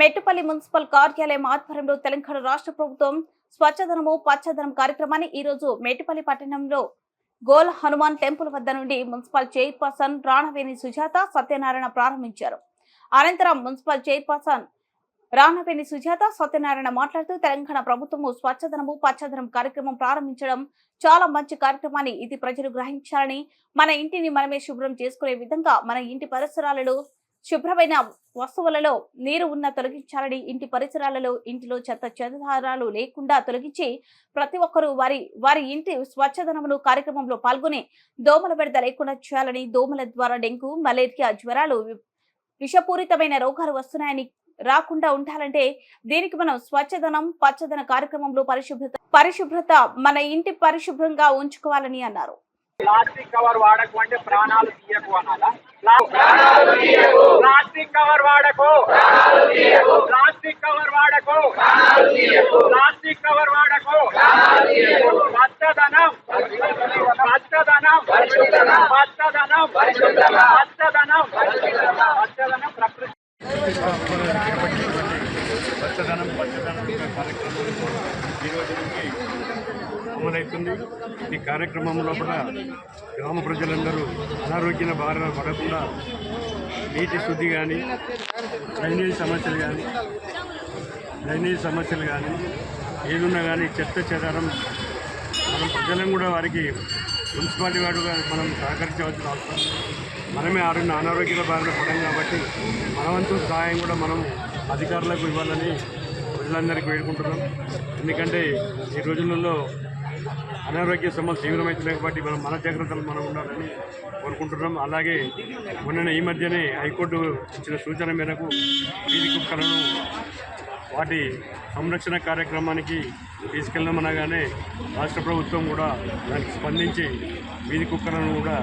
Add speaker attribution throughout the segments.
Speaker 1: Mettupalli municipal కార్యాలయం ఆధ్వర్యంలో తెలంగాణ రాష్ట్ర ప్రభుత్వం స్వచ్ఛదనము పచ్చదనం కార్యక్రమాన్ని ఈ రోజు మేటిపల్లి పట్టణంలో గోల్ హనుమాన్ టెంపుల్ వద్ద నుండి మున్సిపల్ చైర్పర్సన్ రాణవేణి సుజాత సత్యనారాయణ ప్రారంభించారు. అనంతరం మున్సిపల్ చైర్పర్సన్ రాణవేణి సుజాత సత్యనారాయణ మాట్లాడుతూ తెలంగాణ ప్రభుత్వము స్వచ్ఛదనము పచ్చదనం కార్యక్రమం ప్రారంభించడం చాలా మంచి కార్యక్రమాన్ని ఇది ప్రజలు గ్రహించాలని మన ఇంటిని మనమే శుభ్రం చేసుకునే విధంగా మన ఇంటి పరిసరాలలో శుభ్రమైన వస్తువులలో నీరు ఉన్న తొలగించాలని ఇంటి పరిసరాలలో ఇంటిలో చెత్త చెదారాలు లేకుండా తొలగించి ప్రతి ఒక్కరూ వారి వారి ఇంటి స్వచ్ఛదనమును కార్యక్రమంలో పాల్గొని దోమల బెడద లేకుండా చేయాలని దోమల ద్వారా డెంగ్యూ మలేరియా జ్వరాలు విషపూరితమైన రోగాలు వస్తున్నాయని రాకుండా ఉండాలంటే దీనికి మనం స్వచ్ఛదనం పచ్చదన కార్యక్రమంలో పరిశుభ్రత పరిశుభ్రత మన ఇంటి పరిశుభ్రంగా ఉంచుకోవాలని అన్నారు.
Speaker 2: ప్లాస్టిక్ కవర్ వాడకు అంటే ప్రాణాలు తీయకు అనాలా? ప్లాస్టిక్ కవర్ వాడకు. ప్లాస్టిక్ కవర్ వాడకు. ప్లాస్టిక్ కవర్ వాడకు. పచ్చదనం. పచ్చదనం. పచ్చదనం. పచ్చదనం. పచ్చదనం ప్రకృతి.
Speaker 3: పచ్చదనం పచ్చదనం కార్యక్రమం ఈరోజు నుంచి అమలవుతుంది. ఈ కార్యక్రమం లోపల గ్రామ ప్రజలందరూ అనారోగ్య బారిన పడకుండా నీటి శుద్ధి కానీ డ్రైనేజ్ సమస్యలు కానీ డ్రైనేజ్ సమస్యలు కానీ ఏదున్నా కానీ చెత్త చెదారం మనం ప్రజలను కూడా వారికి మున్సిపాలిటీ వాడుగా మనం సహకరించవలసిన అవసరం. మనమే ఆరున్న అనారోగ్యాల బారిన పడం కాబట్టి మనవంతు సహాయం కూడా మనం అధికారులకు ఇవ్వాలని ప్రజలందరికీ వేడుకుంటున్నాం. ఎందుకంటే ఈ రోజులలో అనారోగ్య సమస్య తీవ్రమవుతున్నాయి కాబట్టి మనం మన జాగ్రత్తలు మనం ఉండాలని కోరుకుంటున్నాం. అలాగే మొన్న ఈ మధ్యనే హైకోర్టు ఇచ్చిన సూచన మేరకు వీధి కుక్కలను వాటి సంరక్షణ కార్యక్రమానికి తీసుకెళ్ళమనగానే రాష్ట్ర ప్రభుత్వం కూడా దానికి స్పందించి వీధి కుక్కలను కూడా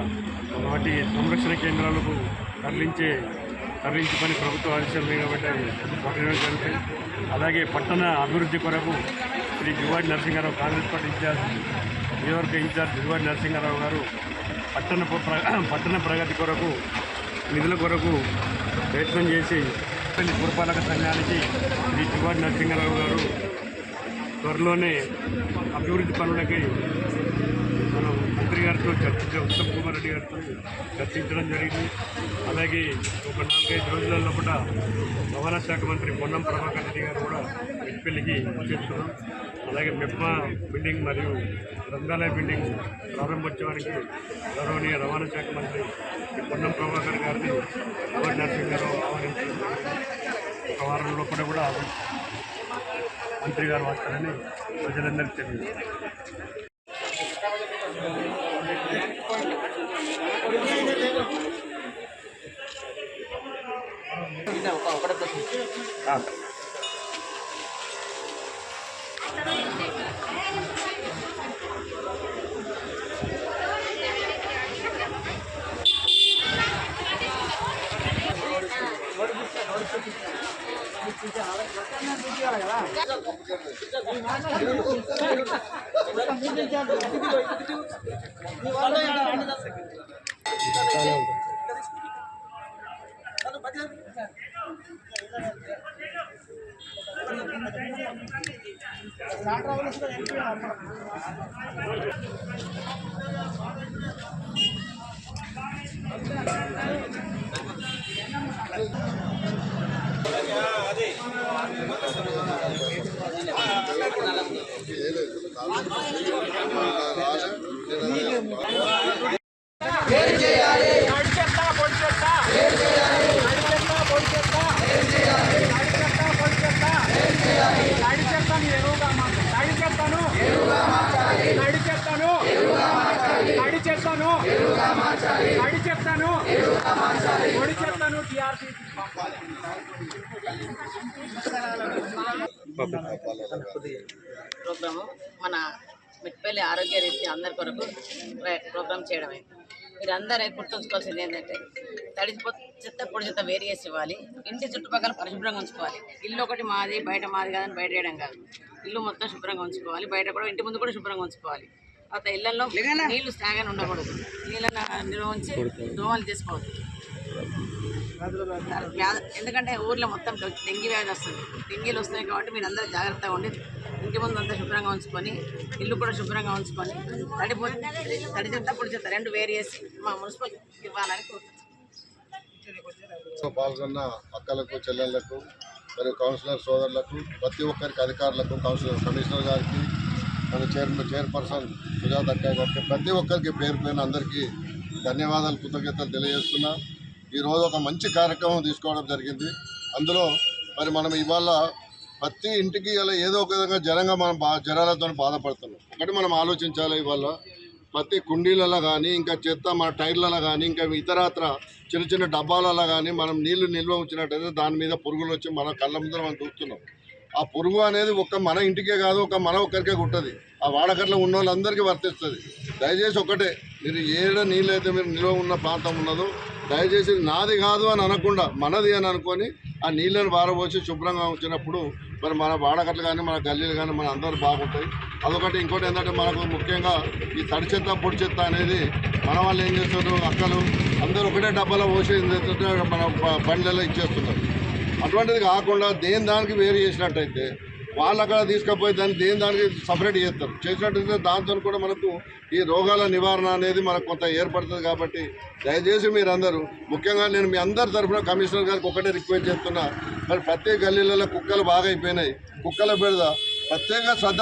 Speaker 3: వాటి సంరక్షణ కేంద్రాలకు తరలించే తరలించి పని ప్రభుత్వ ఆదేశాలు కాబట్టి అలాగే పట్టణ అభివృద్ధి కొరకు శ్రీ జువాడి నరసింహారావు కాంగ్రెస్ పార్టీ ఇన్ఛార్జ్ నియోజక ఇన్ఛార్జ్ జువాడి నరసింహారావు గారు పట్టణ ప్ర- పట్టణ ప్రగతి కొరకు నిధుల కొరకు ప్రయత్నం చేసి పెళ్ళి పురపాలక సంఘానికి శ్రీ జువాడి నరసింహారావు గారు త్వరలోనే అభివృద్ధి పనులకి మంత్రి గారితో చర్చించ ఉత్తమ్ కుమార్ రెడ్డి గారితో చర్చించడం జరిగింది. అలాగే ఒక నాలుగైదు రోజుల లోపల రవాణా శాఖ మంత్రి పొన్నం ప్రభాకర్ రెడ్డి గారు కూడా పెళ్ళికి చేస్తున్నాం అలాగే మెప్మా బిల్డింగ్ మరియు గ్రంథాలయ బిల్డింగ్ ప్రారంభోత్సవానికి గౌరవనీయ రవాణా శాఖ మంత్రి పొన్నం ప్రభాకర్ గారిని రవాణా నరసింహ్ గారు ఆహ్వానించారు ఒక వారం లోపల కూడా మంత్రి గారు వస్తారని ప్రజలందరికీ తెలియదు
Speaker 2: తడి చెత్త, పొడి చెత్త. తడి చెత్త, పొడి చెత్త. తడి చెత్త, పొడి చెత్త. తడి చెత్తను ఎరువుగా మార్చాలి. తడి చెత్తను తడి చెత్తను తడి చెత్తను తడి చెత్తను పొడి చెత్తను టీఆర్పీ పంపాలి
Speaker 4: ప్రోగ్రాము మన మిట్పల్లి ఆరోగ్య రీత్యా అందరి కొరకు ప్ర- ప్రోగ్రామ్ చేయడమే. మీరు అందరూ గుర్తుంచుకోవాల్సింది ఏంటంటే తడి చెత్త పొడి చెత్త వేరు చేసి ఇవ్వాలి. ఇంటి చుట్టుపక్కల పరిశుభ్రంగా ఉంచుకోవాలి. ఇల్లు ఒకటి మాది బయట మాది కాదని బయట వేయడం కాదు. ఇల్లు మొత్తం శుభ్రంగా ఉంచుకోవాలి. బయట కూడా ఇంటి ముందు కూడా శుభ్రంగా ఉంచుకోవాలి. తర్వాత ఇళ్ళలో నీళ్ళు స్టాగానే ఉండకూడదు. నీళ్ళని ఉంచి దోమలు చేసుకోవద్దు ఎందుకంటే ఊర్లో మొత్తం డెంగీ వ్యాధి వస్తుంది. డెంగీలు వస్తాయి కాబట్టి మీరు అందరూ జాగ్రత్తగా ఉండి ఇంటి ముందు అంతా శుభ్రంగా ఉంచుకొని ఇల్లు కూడా శుభ్రంగా ఉంచుకొని తడిపోతే తడి చెత్త పొడి చెత్త రెండు వేరు చేసి మా మున్సిపల్ ఇవ్వాలని
Speaker 5: కోరుతున్నాం. పాల్గొన్న అక్కలకు చెల్లెళ్ళకు మరియు కౌన్సిలర్ సోదరులకు ప్రతి ఒక్కరికి అధికారులకు కౌన్సిలర్ కమిషనర్ గారికి మన చైర్మన్ చైర్పర్సన్ సుజాత అక్కయ్య గారికి ప్రతి ఒక్కరికి పేరు పేరున అందరికీ ధన్యవాదాలు కృతజ్ఞతలు తెలియజేస్తున్నా. ఈరోజు ఒక మంచి కార్యక్రమం తీసుకోవడం జరిగింది. అందులో మరి మనం ఇవాళ ప్రతి ఇంటికి ఇలా ఏదో ఒక విధంగా జనంగా మనం బా జనాలతో బాధపడుతున్నాం. ఒకటి మనం ఆలోచించాలి ఇవాళ ప్రతి కుండీలలో కానీ ఇంకా చెత్త మన టైర్లలో కానీ ఇంకా ఇతరత్ర చిన్న చిన్న డబ్బాలలో కానీ మనం నీళ్ళు నిల్వ ఉంచినట్టయితే దాని మీద పురుగులు వచ్చి మన కళ్ళ ముందర మనం చూస్తున్నాం ఆ పురుగు అనేది ఒక్క మన ఇంటికే కాదు ఒక మన ఒక్కరికే కుట్టది ఆ వాడకట్లో ఉన్న వాళ్ళందరికీ వర్తిస్తుంది. దయచేసి ఒకటే మీరు ఏడ నీళ్ళు అయితే మీరు నిల్వ ఉన్న ప్రాంతం ఉన్నదో దయచేసి నాది కాదు అని అనకుండా మనది అని అనుకొని ఆ నీళ్ళని బారబోసి శుభ్రంగా ఉంచినప్పుడు మరి మన వాడకట్లు కానీ మన గల్లీలు కానీ మన అందరూ బాగుంటాయి. అదొకటి. ఇంకోటి ఏంటంటే మనకు ముఖ్యంగా ఈ తడి చెత్త పొడి చెత్త అనేది మన వాళ్ళు ఏం చేస్తారు అక్కలు అందరూ ఒకటే డబ్బాలో పోసి మన బండ్లలో ఇచ్చేస్తున్నారు. అటువంటిది కాకుండా దేని దానికి వేరు చేసినట్టయితే వాళ్ళు అక్కడ తీసుకుపోయి దాన్ని దేని దానికి సపరేట్ చేస్తారు. చేసినట్టయితే దాంతో కూడా మనకు ఈ రోగాల నివారణ అనేది మనకు కొంత ఏర్పడుతుంది కాబట్టి దయచేసి మీరందరూ ముఖ్యంగా నేను మీ అందరి తరఫున కమిషనర్ గారికి ఒకటే రిక్వెస్ట్ చేస్తున్నా. మరి ప్రత్యేక గల్లీలలో కుక్కలు బాగా అయిపోయినాయి. కుక్కల బెడద ప్రత్యేక శ్రద్ధ